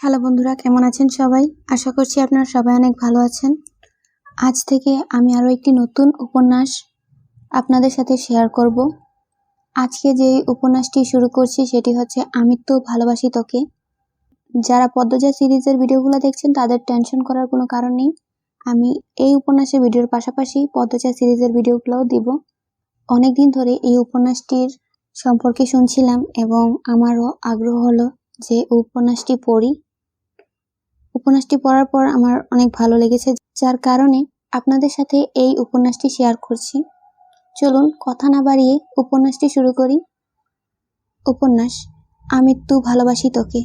Hello বন্ধুরা, কেমন আছেন সবাই? আশা করছি আপনারা সবাই অনেক ভালো আছেন। আজ থেকে আমি আরও একটি নতুন উপন্যাস আপনাদের সাথে শেয়ার করব। আজকে যে উপন্যাসটি শুরু করছি সেটি হচ্ছে আমি তো ভালোবাসি তোকে। যারা পদ্মজা সিরিজের ভিডিওগুলো দেখছেন, তাদের টেনশন করার কোনো কারণ নেই। আমি এই উপন্যাসের ভিডিওর পাশাপাশি পদ্মজা সিরিজের ভিডিওগুলোও দিব। অনেক দিন ধরে এই উপন্যাসটির সম্পর্কে শুনছিলাম এবং আমারও আগ্রহ হলো যে উপন্যাসটি পড়ি। উপন্যাসটি পড়ার পর আমার অনেক ভালো লেগেছে, যার কারণে আপনাদের সাথে এই উপন্যাসটি শেয়ার করছি। চলুন কথা না বাড়িয়ে উপন্যাসটি শুরু করি। উপন্যাস, আমি তু ভালোবাসি তোকে।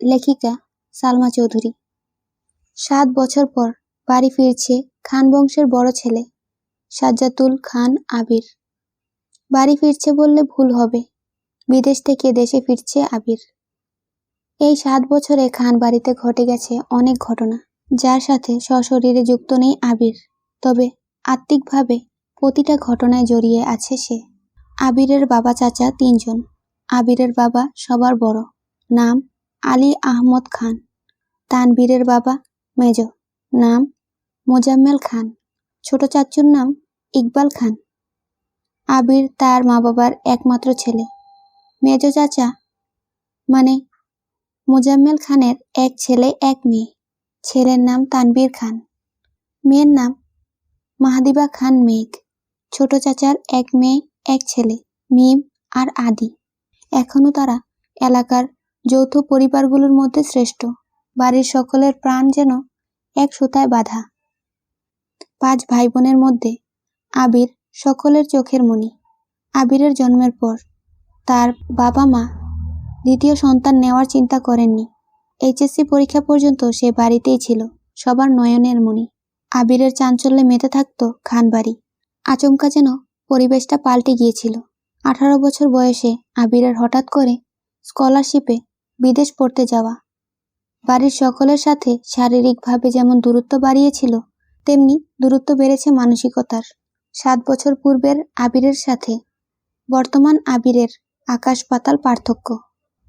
লেখিকা, সালমা চৌধুরী। সাত বছর পর বাড়ি ফিরছে খান বংশের বড় ছেলে, সাজ্জাতুল খান আবির। বাড়ি ফিরছে বললে ভুল হবে। বিদেশ থেকে দেশে ফিরছে আবির। এই সাত বছরে খান বাড়িতে ঘটে গেছে অনেক ঘটনা, যার সাথে সশরীরে যুক্ত নেই আবির। তবে আত্মিকভাবে প্রতিটা ঘটনায় জড়িয়ে আছে সে। আবিরের বাবা চাচা তিনজন। আবিরের বাবা সবার বড়। নাম আলী আহমদ খান। তানবীরের বাবা মেজ। নাম মোজাম্মেল খান। ছোট চাচুর নাম ইকবাল খান। আবির তার মা বাবার একমাত্র ছেলে। মেজ চাচা মানে মোজাম্মেল খানের এক ছেলে, এক মেয়ে। ছেলের নাম তানবীর খান। মেয়ের নাম মাহাদিবা খান মেঘ। ছোট চাচার এক মেয়ে, এক ছেলে, মিম আর আদি। এখনও তারা এলাকার যৌথ পরিবারগুলোর মধ্যে শ্রেষ্ঠ। বাড়ির সকলের প্রাণ যেন এক সুতায় বাঁধা। পাঁচ ভাই বোনের মধ্যে আবির সকলের চোখের মণি। আবিরের জন্মের পর তার বাবা মা দ্বিতীয় সন্তান নেওয়ার চিন্তা করেননি। এইচএসসি পরীক্ষা পর্যন্ত সে বাড়িতেই ছিল, সবার নয়নের মণি। আবিরের চাঞ্চল্যে মেতে থাকত খানবাড়ি। আচমকা যেন পরিবেশটা পাল্টে গিয়েছিল। আঠারো বছর বয়সে আবিরের হঠাৎ করে স্কলারশিপে বিদেশ পড়তে যাওয়া। বাড়ির সকলের সাথে শারীরিকভাবে যেমন দূরত্ব বাড়িয়েছিল, তেমনি দূরত্ব বেড়েছে মানসিকতার। সাত বছর পূর্বের আবিরের সাথে বর্তমান আবিরের আকাশ পাতাল পার্থক্য।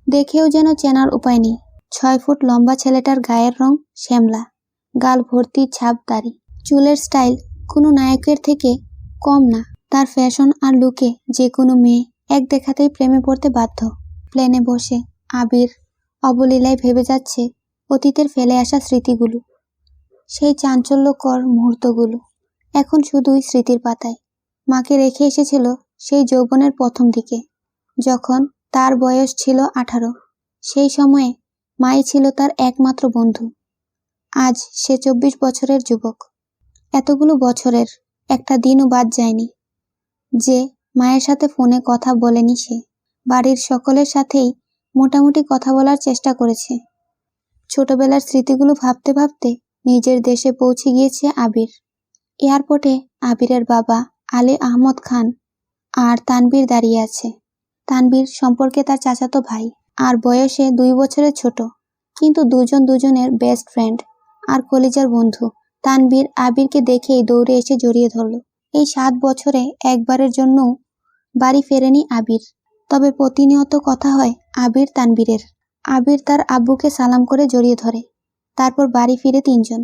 দেখেও যেন চেনার উপায় নেই। ছয় ফুট লম্বা ছেলেটার গায়ের রং শ্যামলা, গাল ভর্তি ছাপ দাড়ি। চুলের স্টাইল কোনো নায়কের থেকে কম না। তার ফ্যাশন আর লুকে যে কোনো মেয়ে এক দেখাতেই প্রেমে পড়তে বাধ্য। প্লেনে বসে আবির অবলীলায় ভেবে যাচ্ছে অতীতের ফেলে আসা স্মৃতিগুলো, সেই চাঞ্চল্যকর মুহূর্তগুলো। এখন শুধুই স্মৃতির পাতায়। মাকে রেখে এসেছিল সেই যৌবনের প্রথম দিকে, যখন তার বয়স ছিল আঠারো। সেই সময়ে মাই ছিল তার একমাত্র বন্ধু। আজ সে চব্বিশ বছরের যুবক। এতগুলো বছরের একটা দিনও বাদ যায়নি। যে মায়ের সাথে ফোনে কথা বলেনি সে। বাড়ির সকলের সাথেই মোটামুটি কথা বলার চেষ্টা করেছে। ছোটবেলার স্মৃতিগুলো ভাবতে ভাবতে নিজের দেশে পৌঁছে গিয়েছে আবির। এয়ারপোর্টে আবিরের বাবা আলী আহমদ খান আর তানবীর দাঁড়িয়ে আছে। তানবীর সম্পর্কে তার চাচাতো ভাই। আর বয়সে দুই বছরের ছোট। কিন্তু দুজন দুজনের বেস্ট ফ্রেন্ড আর কলিজার বন্ধু। তানবীর আবিরকে দেখেই দৌড়ে এসে জড়িয়ে ধরল। এই সাত বছরে একবারের জন্য বাড়ি ফেরেনি আবির। তবে প্রতিনিয়ত কথা হয় আবির তানবীরের আবির তার আব্বুকে সালাম করে জড়িয়ে ধরে। তারপর বাড়ি ফিরে তিনজন।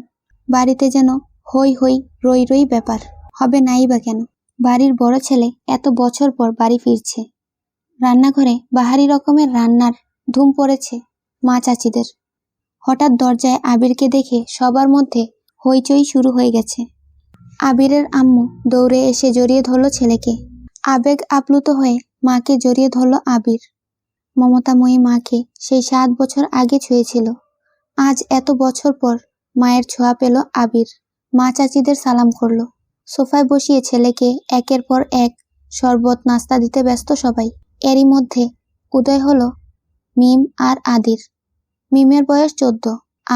বাড়িতে যেন হই হই রই রই ব্যাপার। হবে নাই বা কেন? বাড়ির বড় ছেলে এত বছর পর বাড়ি ফিরছে। রান্নাঘরে বাহারি রকমের রান্নার ধুম পড়েছে মা চাচিদের। হঠাৎ দরজায় আবিরকে দেখে সবার মধ্যে হইচই শুরু হয়ে গেছে। আবিরের আম্মু দৌড়ে এসে জড়িয়ে ধরল ছেলেকে। আবেগ আপ্লুত হয়ে মাকে জড়িয়ে ধরল আবির। মমতাময়ী মাকে সেই সাত বছর আগে ছুঁয়েছিল। আজ এত বছর পর মায়ের ছোঁয়া পেল আবির। মা চাচিদের সালাম করল। সোফায় বসিয়ে ছেলেকে একের পর এক শরবত নাস্তা দিতে ব্যস্ত সবাই। এরই মধ্যে উদয় হলো মিম আর আদির। মিমের বয়স চোদ্দ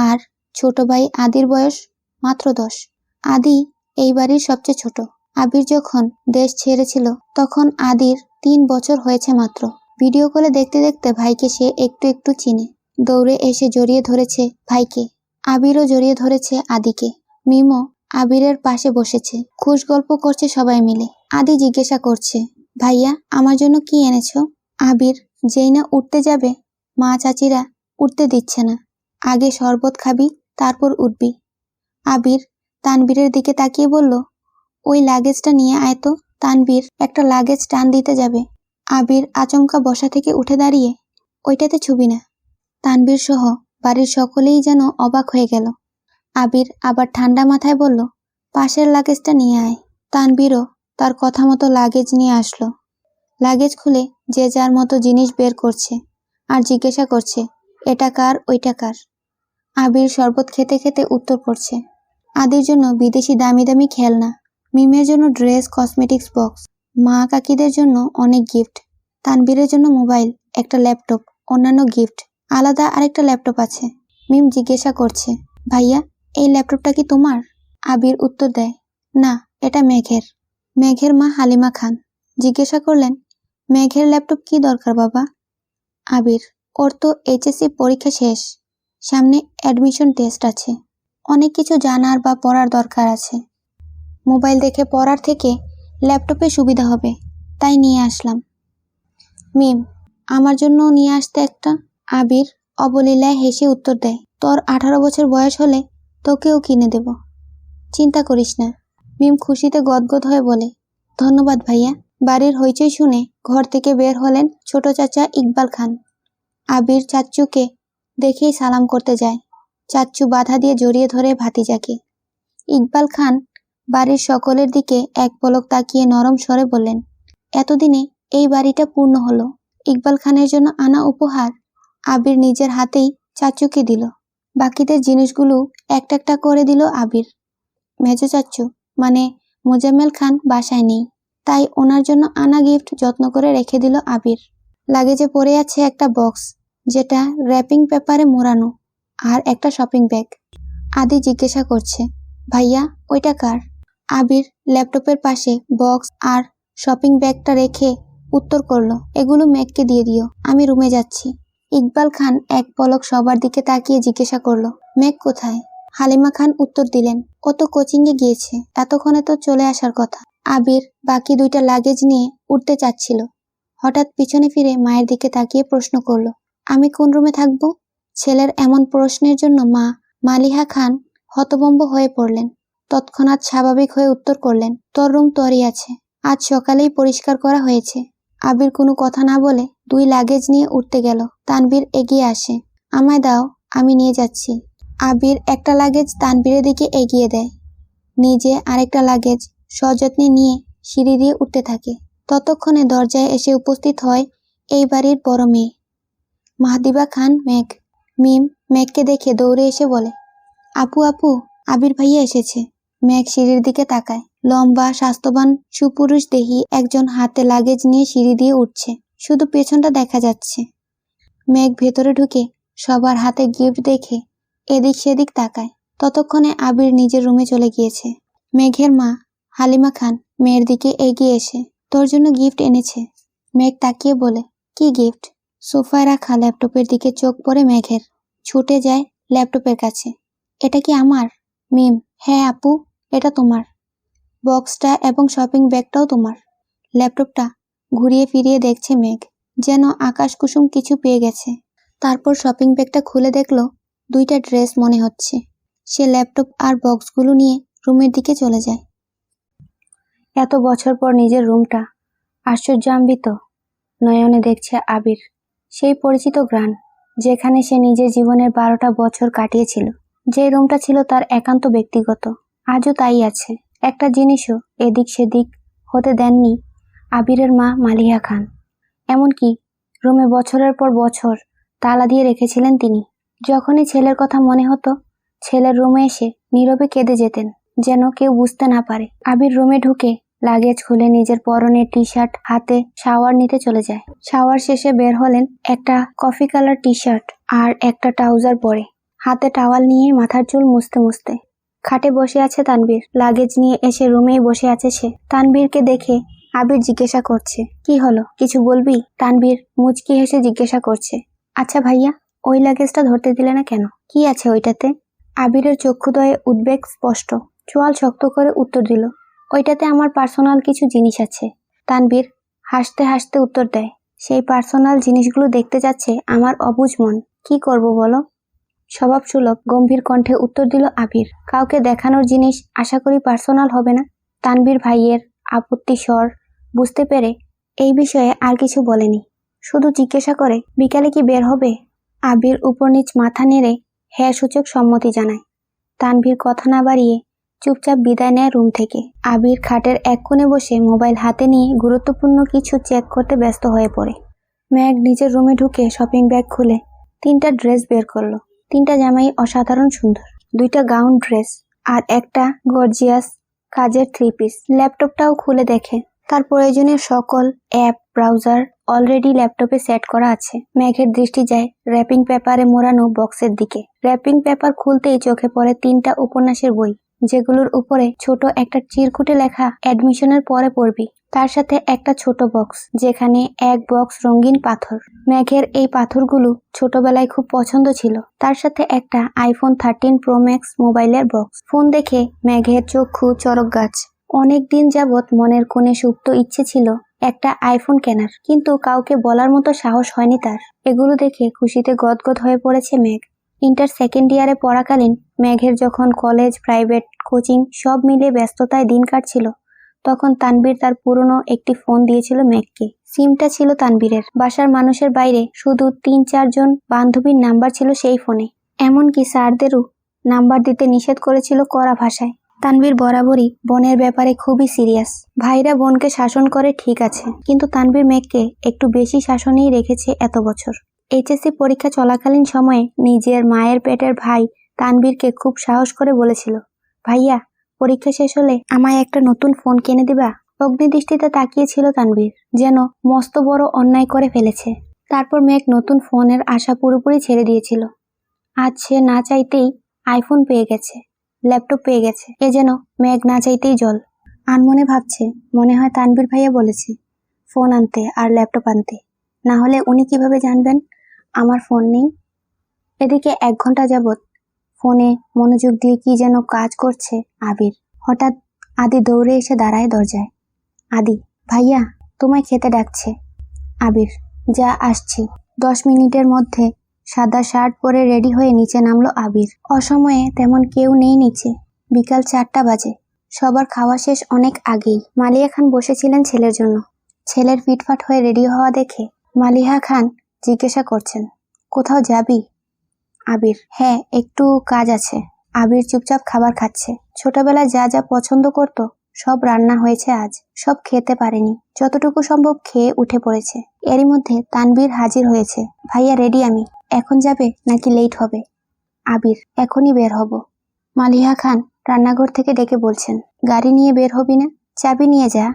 আর ছোট ভাই আদির বয়স মাত্র দশ। আদি এই বাড়ির সবচেয়ে ছোট। আবির যখন দেশ ছেড়েছিল, তখন আদির তিন বছর হয়েছে মাত্র। ভিডিও কলে দেখতে দেখতে ভাইকে সে একটু একটু চিনে। দৌড়ে এসে জড়িয়ে ধরেছে ভাইকে। আবিরও জড়িয়ে ধরেছে আদিকে। মিমও আবিরের পাশে বসেছে। খুশ গল্প করছে সবাই মিলে। আদি জিজ্ঞাসা করছে ভাইয়া, আমার জন্য কি এনেছো? আবির, যেই না উঠতে যাবে? মা চাচিরা উঠতে দিচ্ছে না। আগে শরবত খাবি, তারপর উঠবি। আবির তানবীরের দিকে তাকিয়ে বলল, ওই লাগেজটা নিয়ে আয় তো, তানবীর একটা লাগেজ টান দিতে যাবে। আবির আচমকা বসা থেকে উঠে দাঁড়িয়ে, ওইটাতে ছবি না। তানবীর সহ বাড়ির সকলেই যেন অবাক হয়ে গেল। আবির আবার ঠান্ডা মাথায় বলল, পাশের লাগেজটা নিয়ে আয়। তানবীরও তার কথা মতো লাগেজ নিয়ে আসলো। লাগেজ খুলে যে যার মতো জিনিস বের করছে আর জিজ্ঞাসা করছে, এটা কার, ওইটা কার? আবির শরবত খেতে খেতে উত্তর পড়ছে, আদির জন্য বিদেশি দামি দামি খেলনা, মিমের জন্য ড্রেস কসমেটিক্স বক্স মা কাকিদের জন্য অনেক গিফট তানবীরের জন্য মোবাইল, একটা ল্যাপটপ অন্যান্য গিফট আলাদা আরেকটা ল্যাপটপ আছে। মিম জিজ্ঞাসা করছে, ভাইয়া, এই ল্যাপটপটা কি তোমার? আবির উত্তর দেয়, না, এটা মেঘের। মেঘের মা হালিমা খান। জিজ্ঞাসা করলেন, মেঘের ল্যাপটপ কি দরকার বাবা? আবির, ওর তো এইচএসসি পরীক্ষা শেষ। সামনে অ্যাডমিশন টেস্ট আছে। অনেক কিছু জানার বা পড়ার দরকার আছে। মোবাইল দেখে পড়ার থেকে ল্যাপটপে সুবিধা হবে, তাই নিয়ে আসলাম। মিম, আমার জন্য নিয়ে আসতে একটা? আবির অবলীলায় হেসে উত্তর দেয়, তোর আঠারো বছর বয়স হলে তোকেও কিনে দেব। চিন্তা করিস না। মিম খুশিতে গদগদ হয়ে বলে, ধন্যবাদ ভাইয়া। বাড়ির হইচই শুনে ঘর থেকে বের হলেন ছোট চাচা ইকবাল খান। আবির চাচ্চুকে দেখেই সালাম করতে যায়। চাচ্চু বাধা দিয়ে জড়িয়ে ধরে ভাতিজাকে। ইকবাল খান বাড়ির সকলের দিকে এক পলক তাকিয়ে নরম স্বরে বললেন, এতদিনে এই বাড়িটা পূর্ণ হলো। ইকবাল খানের জন্য আনা উপহার আবির নিজের হাতেই চাচুকে দিল। বাকিদের জিনিসগুলো একটা একটা করে দিল আবির। মেজো চাচ্চু মানে মোজাম্মেল খান বাসায় নেই। তাই ওনার জন্য আনা গিফট যত্ন করে রেখে দিল আবির। লাগেজে পড়ে আছে একটা বক্স, যেটা র্যাপিং পেপারে মোড়ানো, আর একটা শপিং ব্যাগ। আদি জিজ্ঞাসা করছে, ভাইয়া, ওইটা কার? আবির ল্যাপটপের পাশে বক্স আর শপিং ব্যাগটা রেখে উত্তর করল, এগুলো মেঘকে দিয়ে দিও, আমি রুমে যাচ্ছি। ইকবাল খান এক পলক সবার দিকে তাকিয়ে জিজ্ঞাসা করল মেঘ কোথায়? হালিমা খান উত্তর দিলেন, ও তো কোচিংয়ে গিয়েছে, এতক্ষণে তো চলে আসার কথা। আবির বাকি দুইটা লাগেজ নিয়ে উঠতে চাচ্ছিল। হঠাৎ পিছনে ফিরে মায়ের দিকে তাকিয়ে প্রশ্ন করল, আমি কোন রুমে থাকব? ছেলের এমন প্রশ্নের জন্য মা মালিহা খান হতবম্ব হয়ে পড়লেন। তৎক্ষণাৎ স্বাভাবিক হয়ে উত্তর করলেন, তোর রুম তোরই আছে, আজ সকালেই পরিষ্কার করা হয়েছে। আবির কোনো কথা না বলে দুই লাগেজ নিয়ে উঠতে গেল। তানবীর এগিয়ে আসে, আমায় দাও, আমি নিয়ে যাচ্ছি। আবির একটা লাগেজ তানবীরের দিকে এগিয়ে দেয়। নিজে আরেকটা লাগেজ সযত্নে নিয়ে সিঁড়ি দিয়ে উঠতে থাকে। ততক্ষণে দরজায় এসে উপস্থিত হয় এই বাড়ির বড় মেয়ে। মাহদিবা খান মেঘ। মিম মেঘকে দেখে দৌড়ে এসে বলে, আপু আপু, আবির ভাইয়া এসেছে। মেঘ সিঁড়ির দিকে তাকায়। লম্বা, স্বাস্থ্যবান, সুপুরুষ দেহি একজন হাতে লাগেজ নিয়ে সিঁড়ি দিয়ে উঠছে। শুধু পেছনটা দেখা যাচ্ছে। মেঘ ভেতরে ঢুকে সবার হাতে গিফট দেখে এদিক সেদিক তাকায়। ততক্ষণে আবির নিজের রুমে চলে গিয়েছে। মেঘের মা, হালিমা খান, মেয়ের দিকে এগিয়ে এসে তোর জন্য গিফট এনেছে। মেঘ তাকিয়ে বলে, কি গিফট সোফায় রাখা ল্যাপটপের দিকে চোখ পড়ে মেঘের। ছুটে যায় ল্যাপটপের কাছে। এটা কি আমার? মিম হ্যাঁ আপু, এটা তোমার। বক্সটা এবং শপিং ব্যাগটাও তোমার। ল্যাপটপটা ঘুরিয়ে ফিরিয়ে দেখছে মেঘ, যেন আকাশ কুসুম কিছু পেয়ে গেছে। তারপর শপিং ব্যাগটা খুলে দেখল দুইটা ড্রেস মনে হচ্ছে। সে ল্যাপটপ আর বক্সগুলো নিয়ে রুমের দিকে চলে যায়। এত বছর পর নিজের রুমটা। আশ্চর্যান্বিত। নয়নে দেখছে আবির। সেই পরিচিত গ্রান, যেখানে সে নিজের জীবনের বারোটা বছর কাটিয়েছিল। যে রুমটা ছিল তার একান্ত ব্যক্তিগত। আজও তাই আছে। একটা জিনিসও এদিক সেদিক হতে দেননি আবিরের মা মালিয়া খান। এমনকি রুমে বছরের পর বছর তালা দিয়ে রেখেছিলেন তিনি। যখনই ছেলের কথা মনে হতো, ছেলের রুমে এসে নীরবে কেঁদে যেতেন, যেন কেউ বুঝতে না পারে। আবির রুমে ঢুকে লাগেজ খুলে নিজের পরনের টি শার্ট হাতে শাওয়ার নিতে চলে যায়। শাওয়ার শেষে বের হলেন একটা কফি কালার টি শার্ট আর একটা ট্রাউজার পরে। হাতে টাওয়াল নিয়ে মাথার চুল মুছতে মুছতে। খাটে বসে আছে তানবীর লাগেজ নিয়ে এসে রুমেই বসে আছে সে। তানবীরকে দেখে আবির জিজ্ঞাসা করছে, কি হলো? কিছু বলবি? তানবীর মুচকি হেসে জিজ্ঞাসা করছে আচ্ছা ভাইয়া ওই লাগেজটা ধরতে দিলে না কেন? কি আছে ওইটাতে? আবিরের চক্ষুদয়ে উদ্বেগ স্পষ্ট। চোয়াল শক্ত করে উত্তর দিল, ওইটাতে আমার পার্সোনাল কিছু জিনিস আছে। তানবীর হাসতে হাসতে উত্তর দেয়, সেই পার্সোনাল জিনিসগুলো দেখতে যাচ্ছে আমার অবুঝ মন। কি করব বলো? স্বভাব সুলভ গম্ভীর কণ্ঠে উত্তর দিল আবির, কাউকে দেখানোর জিনিস আশা করি পার্সোনাল হবে না। তানবীর ভাইয়ের আপত্তি স্বর বুঝতে পেরে এই বিষয়ে আর কিছু বলেনি। শুধু জিজ্ঞাসা করে, বিকালে কি বের হবে? আবির উপর নিচ মাথা নেড়ে হ্যাঁ সূচক সম্মতি জানায়। তানভীর কথা না বাড়িয়ে চুপচাপ বিদায় নেয় রুম থেকে। আবির খাটের এক কোণে বসে মোবাইল হাতে নিয়ে গুরুত্বপূর্ণ কিছু চেক করতে ব্যস্ত হয়ে পড়ে। ম্যাগ নিজের রুমে ঢুকে শপিং ব্যাগ খুলে তিনটা ড্রেস বের করল। তিনটা জামাই অসাধারণ সুন্দর। দুইটা গাউন ড্রেস আর একটা গর্জিয়াস কাজের থ্রি পিস। ল্যাপটপটাও খুলে দেখে তার প্রয়োজনীয় সকল অ্যাপ ব্রাউজার অলরেডি ল্যাপটপে সেট করা আছে। ম্যাঘের দৃষ্টি যায় র্যাপিং পেপারে মোড়ানো বক্সের দিকে। র্যাপিং পেপার খুলতেই চোখে পড়ে তিনটা উপন্যাসের বই, যেগুলোর উপরে ছোট একটা চিরকুটে লেখা অ্যাডমিশনের পরে পড়বি। তার সাথে একটা ছোট বক্স, যেখানে এক বক্স রঙিন পাথর। ম্যাঘের এই পাথরগুলো ছোটবেলায় খুব পছন্দ ছিল। তার সাথে একটা আইফোন থার্টিন প্রো ম্যাক্স মোবাইলের বক্স। ফোন দেখে ম্যাঘের চক্ষু চরক গাছ। অনেক দিন যাবৎ মনের কোণে সুপ্ত ইচ্ছে ছিল একটা আইফোন কেনার, কিন্তু কাউকে বলার মতো সাহস হয়নি তার। এগুলো দেখে খুশিতে গদগদ হয়ে পড়েছে মেঘ। ইন্টার সেকেন্ড ইয়ারে পড়াকালীন মেঘের যখন কলেজ, প্রাইভেট, কোচিং সব মিলে ব্যস্ততায় দিন কাটছিল, তখন তানবীর তার পুরনো একটি ফোন দিয়েছিল মেঘকে। সিমটা ছিল তানবীরের বাসার মানুষের বাইরে শুধু তিন, চারজন বান্ধবীর নাম্বার ছিল সেই ফোনে। এমনকি স্যারদেরও নাম্বার দিতে নিষেধ করেছিল কড়া ভাষায়। তানবীর বরাবরই বোনের ব্যাপারে খুবই সিরিয়াস। ভাইরা বোনকে শাসন করে ঠিক আছে, কিন্তু তানবীর মেঘকে একটু বেশি শাসনেই রেখেছে এত বছর। এইচএসসি পরীক্ষা চলাকালীন সময়ে নিজের মায়ের পেটের ভাই তানবীরকে খুব সাহস করে বলেছিল, ভাইয়া, পরীক্ষা শেষ হলে আমায় একটা নতুন ফোন কিনে দিবা? অগ্নিদৃষ্টিতে তাকিয়েছিল তানবীর যেন মস্ত বড় অন্যায় করে ফেলেছে। তারপর মেঘ নতুন ফোনের আশা পুরোপুরি ছেড়ে দিয়েছিল। আজ সে না চাইতেই আইফোন পেয়ে গেছে। ল্যাপটপ পেয়ে গেছে। এ যেন মেঘ না চাইতেই জল। আনমনে ভাবছে, মনে হয় তানবীর ভাইয়া বলেছে, ফোন আনতে আর ল্যাপটপ আনতে। না হলে উনি কীভাবে জানবেন? আমার ফোন নেই। এদিকে এক ঘণ্টা যাবৎ ফোনে মনোযোগ দিয়ে কি যেন কাজ করছে আবির। হঠাৎ আদি দৌড়ে এসে দাঁড়ায় দরজায়। আদি, ভাইয়া, তোমায় খেতে ডাকছে। আবির, যা আসছি। দশ মিনিটের মধ্যে সাদা শার্ট পরে রেডি হয়ে নিচে নামলো আবির। অসময়ে তেমন কেউ নেই নিচে। বিকাল চারটা বাজে। সবার খাওয়া শেষ অনেক আগেই। মালিয়া খান বসেছিলেন ছেলের জন্য। ছেলের ফিটফাট হয়ে রেডি হওয়া দেখে মালিহা খান জিজ্ঞাসা করছেন, কোথাও যাবি? আবির হ্যাঁ একটু কাজ আছে। আবির চুপচাপ খাবার খাচ্ছে। ছোটবেলায় যা যা পছন্দ করত সব রান্না হয়েছে আজ, সব খেতে পারেনি, যতটুকু সম্ভব খেয়ে উঠে পড়েছে। এরই মধ্যে তানবীর হাজির হয়েছে। ভাইয়া রেডি আমি, এখন যাবে নাকি লেট হবে? আবির, এখনই বের হব। মালিহা খান রান্নাঘর থেকে ডেকে বলছেন, গাড়ি নিয়ে বের হবি না? চাবি নিয়ে যা।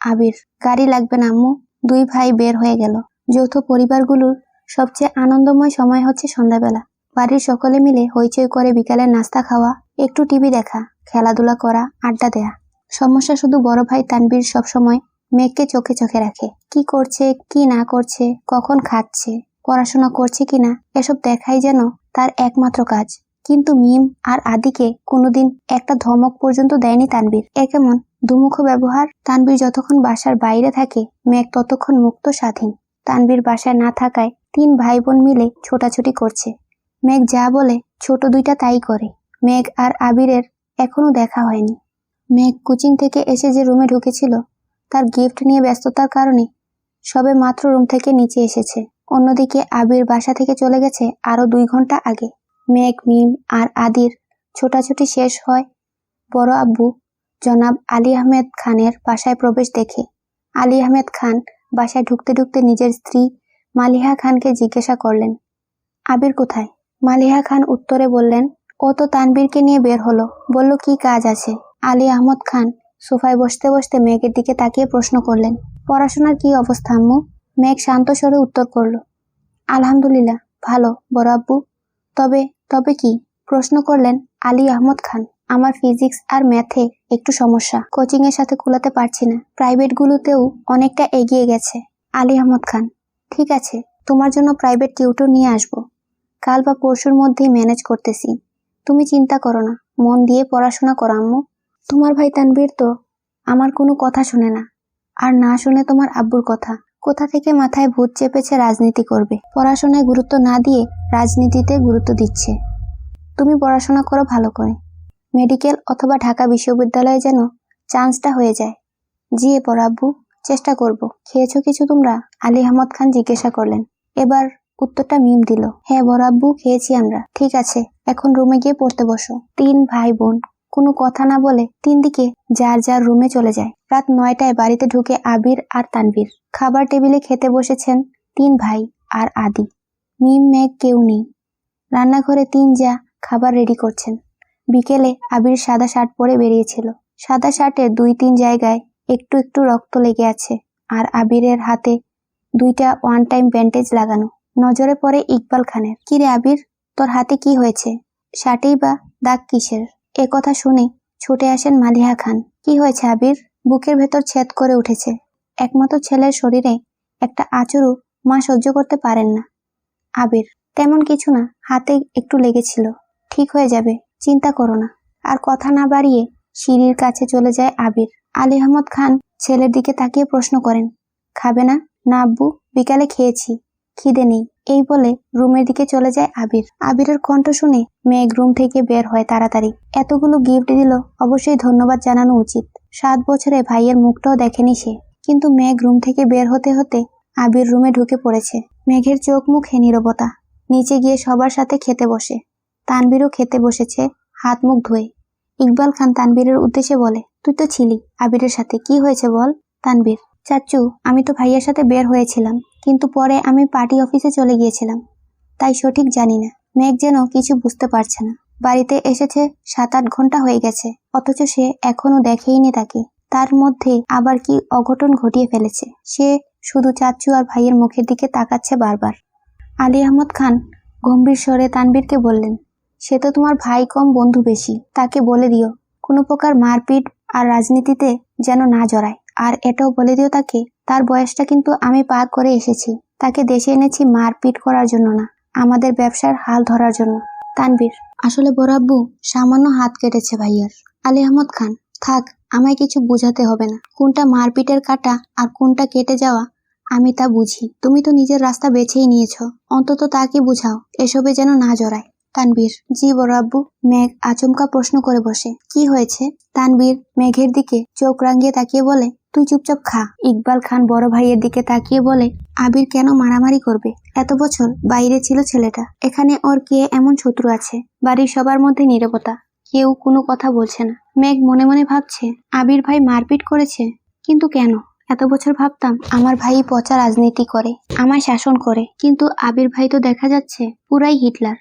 আবির, গাড়ি লাগবে না আম্মু। দুই ভাই বের হয়ে গেল। যৌথ পরিবারগুলোর সবচেয়ে আনন্দময় সময় হচ্ছে সন্ধ্যাবেলা। বাড়ির সকলে মিলে হইচই করে বিকালের নাস্তা খাওয়া, একটু টিভি দেখা, খেলাধুলা করা, আড্ডা দেয়া। সমস্যা শুধু বড় ভাই তানবীর সবসময় মেঘকে চোখে চোখে রাখে। কি করছে, কি না করছে, কখন খাচ্ছে, পড়াশোনা করছে কিনা, এসব দেখাই যেন তার একমাত্র কাজ। কিন্তু মিম আর আদিকে কোনোদিন একটা ধমক পর্যন্ত দেয়নি তানবীর এ কেমন দুমুখ ব্যবহার? তানবীর যতক্ষণ বাসার বাইরে থাকে, মেঘ ততক্ষণ মুক্ত স্বাধীন। তানবীর বাসায় না থাকায় তিন ভাই বোন মিলে ছোটাছুটি করছে। মেঘ যা বলে, ছোট দুইটা তাই করে। মেঘ আর আবিরের এখনও দেখা হয়নি। মেঘ কোচিং থেকে এসে যে রুমে ঢুকেছিল, তার গিফট নিয়ে ব্যস্ততার কারণে সবে মাত্র রুম থেকে নিচে এসেছে। অন্যদিকে আবির বাসা থেকে চলে গেছে আরও দুই ঘণ্টা আগে। মেঘ, মিম আর আদির ছোটাছুটি শেষ হয় বড় আব্বু জনাব আলী আহমেদ খানের বাসায় প্রবেশ দেখে। আলী আহমেদ খান বাসায় ঢুকতে ঢুকতে নিজের স্ত্রী মালিহা খানকে জিজ্ঞাসা করলেন, আবির কোথায়? মালিহা খান উত্তরে বললেন, ও তো তানবীরকে নিয়ে বের হলো। বলল, কি কাজ আছে আলী আহমদ খান সোফায় বসতে বসতে মেঘের দিকে তাকিয়ে প্রশ্ন করলেন, পড়াশোনার কি অবস্থা আম্মু? মেঘ শান্ত স্বরে উত্তর করল, আলহামদুলিল্লাহ, ভালো, বড় আব্বু। তবে তবে কি? প্রশ্ন করলেন আলী আহমদ খান, আমার ফিজিক্স আর ম্যাথে একটু সমস্যা। কোচিং এর সাথে কুলাতে পারছি না। প্রাইভেট গুলোতেও অনেকটা এগিয়ে গেছে। আলী আহমদ খান, ঠিক আছে, তোমার জন্য প্রাইভেট টিউটর নিয়ে আসব। কাল বা পরশুর মধ্যেই ম্যানেজ করতেছি। তুমি চিন্তা করো না, মন দিয়ে পড়াশোনা করো আম্মু। তোমার ভাই তানবীর তো আমার কোনো কথা শুনে না। আর না শুনে তোমার আব্বুর কথা। কোথা থেকে মাথায় ভূত চেপেছে রাজনীতি করবে? পড়াশোনায় গুরুত্ব না দিয়ে রাজনীতিতে গুরুত্ব দিচ্ছে। তুমি পড়াশোনা করো ভালো করে। মেডিকেল অথবা ঢাকা বিশ্ববিদ্যালয়ে যেন চান্সটা হয়ে যায়। জি এরপর আব্বু, চেষ্টা করব। খেয়েছো কিছু তোমরা? আলী আহমদ খান জিজ্ঞাসা করলেন। এবার উত্তরটা মিম দিল। হ্যাঁ বড় আব্বু, খেয়েছি আমরা। ঠিক আছে, এখন রুমে গিয়ে পড়তে বসো। তিন ভাই বোন কোনো কথা না বলে তিন দিকে যার যার রুমে চলে যায়। রাত নয়টায় বাড়িতে ঢুকে আবির আর তানবীর খাবার টেবিলে খেতে বসেছেন তিন ভাই আর আদি। মিম, মেঘ কেউ নেই। রান্নাঘরে তিন যা খাবার রেডি করছেন। বিকেলে আবির সাদা শার্ট পরে বেরিয়েছিল। সাদা শার্টের দুই তিন জায়গায় একটু একটু রক্ত লেগে আছে আর আবিরের হাতে দুইটা ওয়ান টাইম ব্যান্ডেজ লাগানো। নজরে পড়ে ইকবাল খানের। কিরে আবির, তোর হাতে কি হয়েছে? শার্টেই বা দাগ কিসের? এ কথা শুনে ছুটে আসেন মালিহা খান। কি হয়েছে আবির? বুকের ভেতর ছেদ করে উঠেছে। একমাত্র ছেলের শরীরে একটা আচরু মা সহ্য করতে পারেন না। আবির, তেমন কিছু না, হাতে একটু লেগেছিল। ঠিক হয়ে যাবে, চিন্তা করো না। আর কথা না বাড়িয়ে সিঁড়ির কাছে চলে যায় আবির। আলী আহমদ খান ছেলের দিকে তাকিয়ে প্রশ্ন করেন, খাবে না? না আব্বু, বিকালে খেয়েছি। খিদে নেই। এই বলে রুমের দিকে চলে যায় আবির। আবিরের কণ্ঠ শুনে মেঘ রুম থেকে বের হয় তাড়াতাড়ি। এতগুলো গিফট দিল, অবশ্যই ধন্যবাদ জানানো উচিত। সাত বছরে ভাইয়ের মুখটাও দেখেনি সে। কিন্তু মেঘ রুম থেকে বের হতে হতে আবির রুমে ঢুকে পড়েছে। মেঘের চোখ মুখে নিরবতা। নিচে গিয়ে সবার সাথে খেতে বসে। তানবীরও খেতে বসেছে, হাত মুখ ধুয়ে। ইকবাল খান তানবীরের উদ্দেশ্যে বলে, তুই তো ছিলি আবিরের সাথে, কি হয়েছে বল? তানবীর চাচু, আমি তো ভাইয়ার সাথে বের হয়েছিলাম, কিন্তু পরে আমি পার্টি অফিসে চলে গিয়েছিলাম। তাই সঠিক জানি না। মেঘ যেন কিছু বুঝতে পারছে না। বাড়িতে এসেছে সাত আট ঘণ্টা হয়ে গেছে, অথচ সে এখনও দেখেইনি তাকে। তার মধ্যে আবার কি অঘটন ঘটিয়ে ফেলেছে। সে শুধু চাচু আর ভাইয়ের মুখের দিকে তাকাচ্ছে বারবার। আলী আহমদ খান গম্ভীর স্বরে তানবীরকে বললেন, সে তো তোমার ভাই কম বন্ধু বেশি, তাকে বলে দিও। কোনো প্রকার মারপিট আর রাজনীতিতে যেন না জড়ায়। আর এটাও বলে দিও তাকে, তার বয়সটা কিন্তু আমি পার করে এসেছি। তাকে দেশে এনেছি মারপিট করার জন্য না, আমাদের ব্যবসার হাল ধরার জন্য। তানবীর আসলে বড় আব্বু, সামান্য হাত কেটেছে ভাইয়ার। আলী আহমদ খান, থাক, আমায় কিছু বোঝাতে হবে না। কোনটা মারপিটের কাটা আর কোনটা কেটে যাওয়া, আমি তা বুঝি। তুমি তো নিজের রাস্তা বেছেই নিয়েছ। অন্তত তাকে বুঝাও, এসবে যেন না জড়ায়। তানবীর জি বড় আব্বু, মেঘ আচমকা প্রশ্ন করে বসে। কি হয়েছে? তানবীর মেঘের দিকে চোখ রাঙিয়ে তাকিয়ে বলে, তুই চুপচাপ খা। ইকবাল খান বড় ভাইয়ের দিকে তাকিয়ে বলে, আবির কেন মারামারি করবে? এত বছর বাইরে ছিল ছেলেটা। এখানে ওর কে এমন শত্রু আছে? বাড়ির সবার মধ্যে নীরবতা। কেউ কোনো কথা বলছে না। মেঘ মনে মনে ভাবছে, আবির ভাই মারপিট করেছে? কিন্তু কেন? এত বছর ভাবতাম আমার ভাই পচা রাজনীতি করে, আমায় শাসন করে। কিন্তু আবির ভাই তো দেখা যাচ্ছে পুরাই হিটলার।